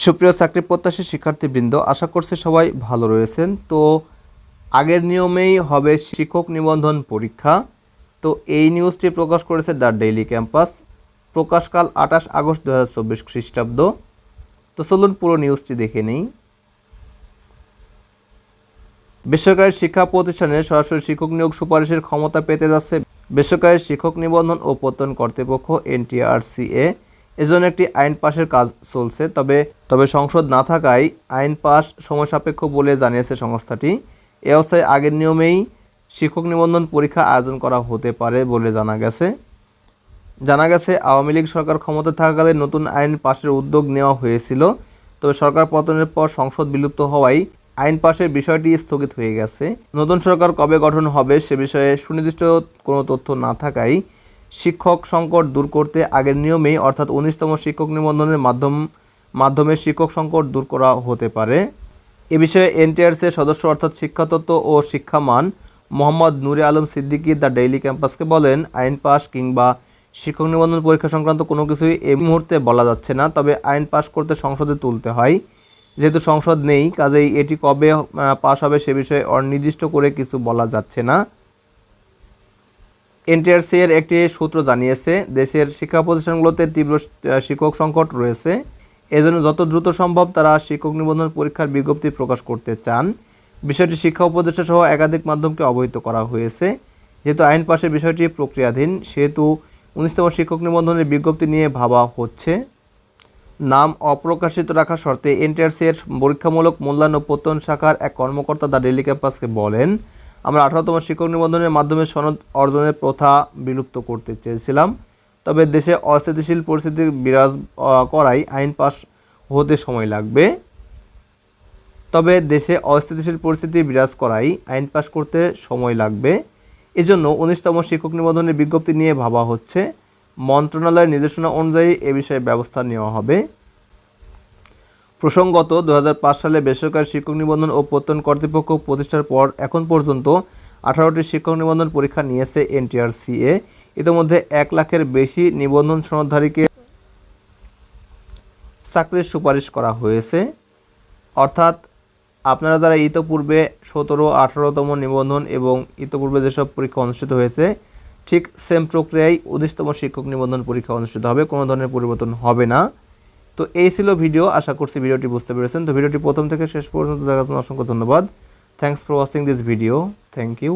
সুপ্রিয় চাকরি প্রত্যাশী শিক্ষার্থীবৃন্দ, আশা করছি সবাই ভালো রয়েছেন। তো আগের নিয়মেই হবে শিক্ষক নিবন্ধন পরীক্ষা। তো এই নিউজটি প্রকাশ করেছে দ্য ডেইলি ক্যাম্পাস। প্রকাশকাল আঠাশ আগস্ট দু হাজার চব্বিশ খ্রিস্টাব্দ। তো চলুন পুরো নিউজটি দেখে নেই। বেসরকারি শিক্ষা প্রতিষ্ঠানে সরাসরি শিক্ষক নিয়োগ সুপারিশের ক্ষমতা পেতে যাচ্ছে বেসরকারি শিক্ষক নিবন্ধন ও প্রত্যয়ন কর্তৃপক্ষ, এনটিআরসিএ। এজন্য একটি আইন পাশের কাজ চলছে, তবে তবে সংসদ না থাকায় আইন পাস সময় সাপেক্ষ বলে জানিয়েছে সংস্থাটি। এ অবস্থায় আগের নিয়মেই শিক্ষক নিবন্ধন পরীক্ষা আয়োজন করা হতে পারে বলে জানা গেছে। জানা গেছে, আওয়ামী লীগ সরকার ক্ষমতা থাকাকালে নতুন আইন পাশের উদ্যোগ নেওয়া হয়েছিল, তবে সরকার পতনের পর সংসদ বিলুপ্ত হওয়ায় আইন পাশের বিষয়টি স্থগিত হয়ে গেছে। নতুন সরকার কবে গঠন হবে সে বিষয়ে সুনির্দিষ্ট কোনো তথ্য না থাকায় শিক্ষক সংকট দূর করতে আগের নিয়মেই, অর্থাৎ উনিশতম শিক্ষক নিবন্ধনের মাধ্যম, মাধ্যমে শিক্ষক সংকট দূর করা হতে পারে। এ বিষয়ে এনটিআরসির সদস্য, অর্থাৎ শিক্ষাতত্ত্ব ও শিক্ষামান মোহাম্মদ নুরে আলম সিদ্দিকী দ্য ডেইলি ক্যাম্পাসকে বলেন, আইন পাস কিংবা শিক্ষক নিবন্ধন পরীক্ষা সংক্রান্ত কোনো কিছুই এই মুহূর্তে বলা যাচ্ছে না, তবে আইন পাস করতে সংসদে তুলতে হয়। যেহেতু সংসদ নেই, কাজেই এটি কবে পাস হবে সে বিষয়ে অনির্দিষ্ট করে কিছু বলা যাচ্ছে না। এনটিআরসি এর একটি সূত্র জানিয়েছে, দেশের শিক্ষা প্রতিষ্ঠানগুলোতে তীব্র শিক্ষক সংকট রয়েছে। এজন্য যত দ্রুত সম্ভব তারা শিক্ষক নিবন্ধন পরীক্ষার বিজ্ঞপ্তি প্রকাশ করতে চান। বিষয়টি শিক্ষা উপদেষ্টা সহ একাধিক মাধ্যমকে অবহিত করা হয়েছে। যেহেতু আইন পাশের বিষয়টি প্রক্রিয়াধীন, সেহেতু উনিশতম শিক্ষক নিবন্ধনের বিজ্ঞপ্তি নিয়ে ভাবা হচ্ছে। নাম অপ্রকাশিত রাখার শর্তে এনটিআরসি এর পরীক্ষামূলক মূল্যায়ন ও প্রত্যয়ন শাখার এক কর্মকর্তা দ্য ডেলি ক্যাম্পাসকে বলেন আমরা আঠারোতম শিক্ষক নিবন্ধনের মাধ্যমে সনদ অর্জনের প্রথা বিলুপ্ত করতে চেয়েছিলাম। তবে দেশে অস্থিতিশীল পরিস্থিতি বিরাজ করায় আইন পাস হতে সময় লাগবে। তবে দেশে অস্থিতিশীল পরিস্থিতি বিরাজ করায় আইন পাস করতে সময় লাগবে। এজন্য উনিশতম শিক্ষক নিবন্ধনের বিজ্ঞপ্তি নিয়ে ভাবা হচ্ছে, মন্ত্রণালয়ের নির্দেশনা অনুযায়ী এ বিষয়ে ব্যবস্থা নেওয়া হবে। প্রসঙ্গত দু হাজার পাঁচ সালে বেসরকারি শিক্ষক নিবন্ধন ও প্রত্যয়ন কর্তৃপক্ষ প্রতিষ্ঠার পর এখন পর্যন্ত আঠারোটি শিক্ষক নিবন্ধন পরীক্ষা নিয়েছে এনটিআরসিএ। ইতিমধ্যে এক লাখের বেশি নিবন্ধন সনদধারীকে চাকরির সুপারিশ করা হয়েছে। অর্থাৎ আপনারা যারা ইতোপূর্বে সতেরো, আঠারোতম নিবন্ধন এবং ইতোপূর্বে যেসব পরীক্ষা অনুষ্ঠিত হয়েছে, ঠিক সেম প্রক্রিয়ায় উনিশতম শিক্ষক নিবন্ধন পরীক্ষা অনুষ্ঠিত হবে, কোনো ধরনের পরিবর্তন হবে না। তো এই ছিল ভিডিও, আশা করছি ভিডিওটি বুঝতে পেরেছেন। তো ভিডিওটি প্রথম থেকে শেষ পর্যন্ত দেখার জন্য অসংখ্য ধন্যবাদ। Thanks for watching this video thank you